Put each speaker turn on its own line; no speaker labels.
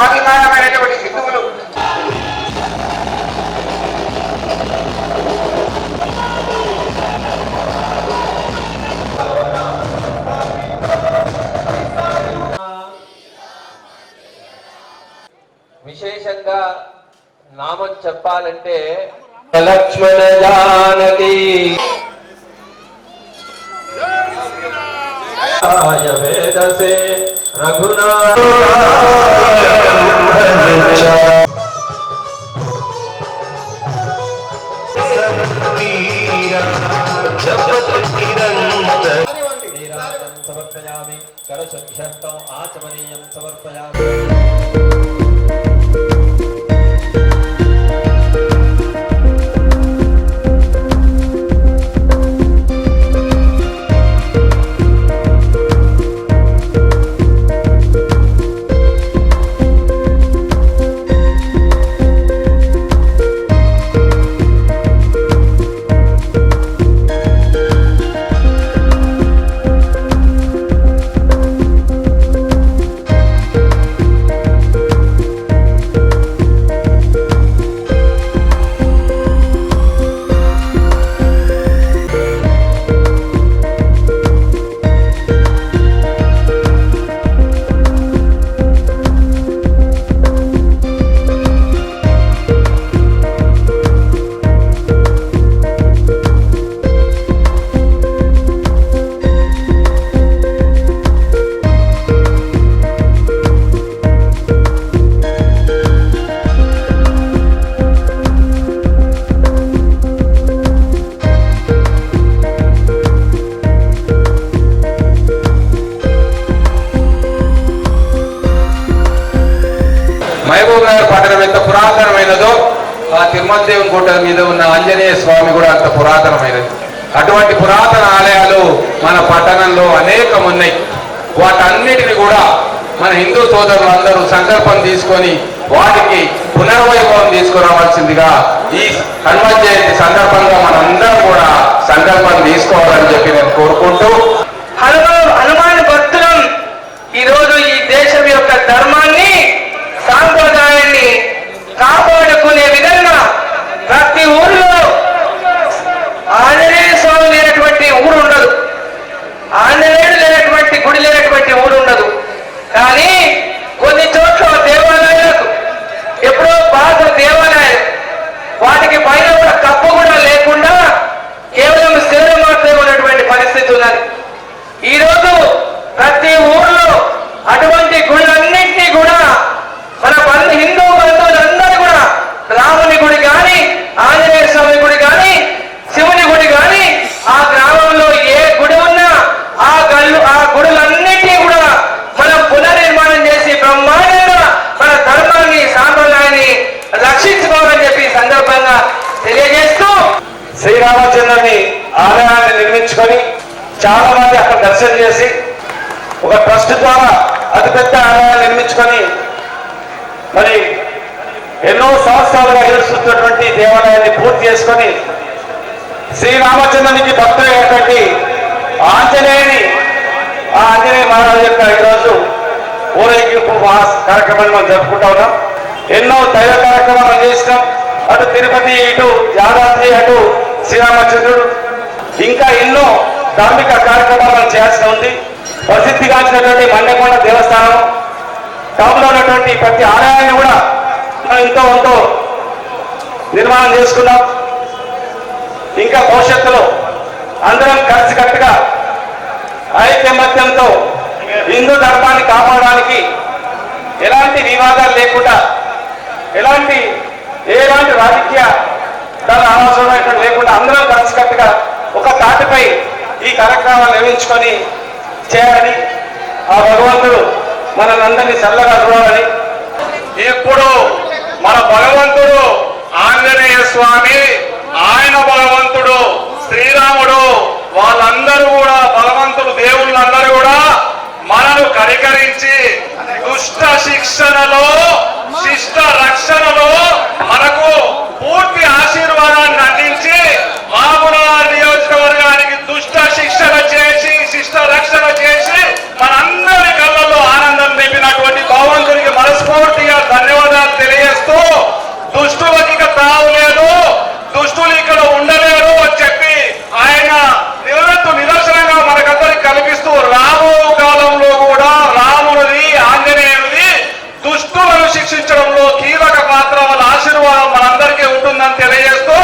స్వాభిమానమైనటువంటి హిందువులు.
విశేషంగా నామం చెప్పాలంటే
లక్ష్మణ జానకి. वेदसे रघुनाथ।
समर्पयामि करशभ्यर्थम् आचमनीयं समर्पयामि। పురాతనమైనదో ఆ తిరుమల దేవుని గుట్ట మీద ఉన్న ఆంజనేయ స్వామి కూడా అంత పురాతనమైనది. అటువంటి పురాతన ఆలయాలు మన పట్టణంలో అనేకం ఉన్నాయి వాటన్నిటిని కూడా మన హిందూ సోదరులు అందరూ సంకల్పం తీసుకొని వాటికి పునర్వైభవం తీసుకురావాల్సిందిగా ఈ హనుమత్ జయంతి సందర్భంగా మనందరం కూడా సంకల్పం తీసుకోవాలని చెప్పి నేను కోరుకుంటూ
హనుమ
నిర్మించుకొని చాలా మంది అక్కడ దర్శనం చేసి ఒక ట్రస్ట్ ద్వారా అతిపెద్ద ఆలయాన్ని నిర్మించుకొని మరి ఎన్నో సంవత్సరాలుగా ఎదురుస్తున్నటువంటి దేవాలయాన్ని పూర్తి చేసుకొని శ్రీరామచంద్రునికి భక్తులైనటువంటి ఆంజనేయుని ఆ ఆంజనేయ మహారాజు యొక్క ఈరోజు ఊరేగింపు కార్యక్రమాన్ని మనం జరుపుకుంటా ఉన్నాం. ఎన్నో దైవ కార్యక్రమాలు చేసినాం. అటు తిరుపతి ఇటు యాదాద్రి అటు శ్రీరామచంద్రుడు ఇంకా ఎన్నో ధార్మిక కార్యక్రమాలు చేయాల్సి ఉంది. ప్రసిద్ధిగాంచినటువంటి మండకొండ దేవస్థానం టౌన్లో ఉన్నటువంటి ప్రతి ఆలయాన్ని కూడా మనం ఎంతో ఎంతో నిర్మాణం చేసుకున్నాం. ఇంకా భవిష్యత్తులో అందరం కలిసికట్టుగా ఐకమత్యంతో హిందూ ధర్మాన్ని కాపాడడానికి ఎలాంటి వివాదాలు లేకుండా ఎలాంటి ఎలాంటి రాజకీయ దాని ఆలోచన లేకుండా పై ఈ కార్యక్రమాలు నిర్వహించుకొని చేయాలని ఆ భగవంతుడు మనందరినీ చల్లగా చూడాలని
ఇప్పుడు మన భగవంతుడు ఆంజనేయ స్వామి ఆయన భగవంతుడు శ్రీరాముడు వాళ్ళందరూ కూడా భగవంతుడు దేవుళ్ళందరూ కూడా మనను కరికరించి దుష్ట శిక్షణలో శిష్ట రక్షణలో మనకు పూర్తి కీలక పాత్ర వాళ్ళ ఆశీర్వాదం మనందరికీ ఉంటుందని తెలియజేస్తూ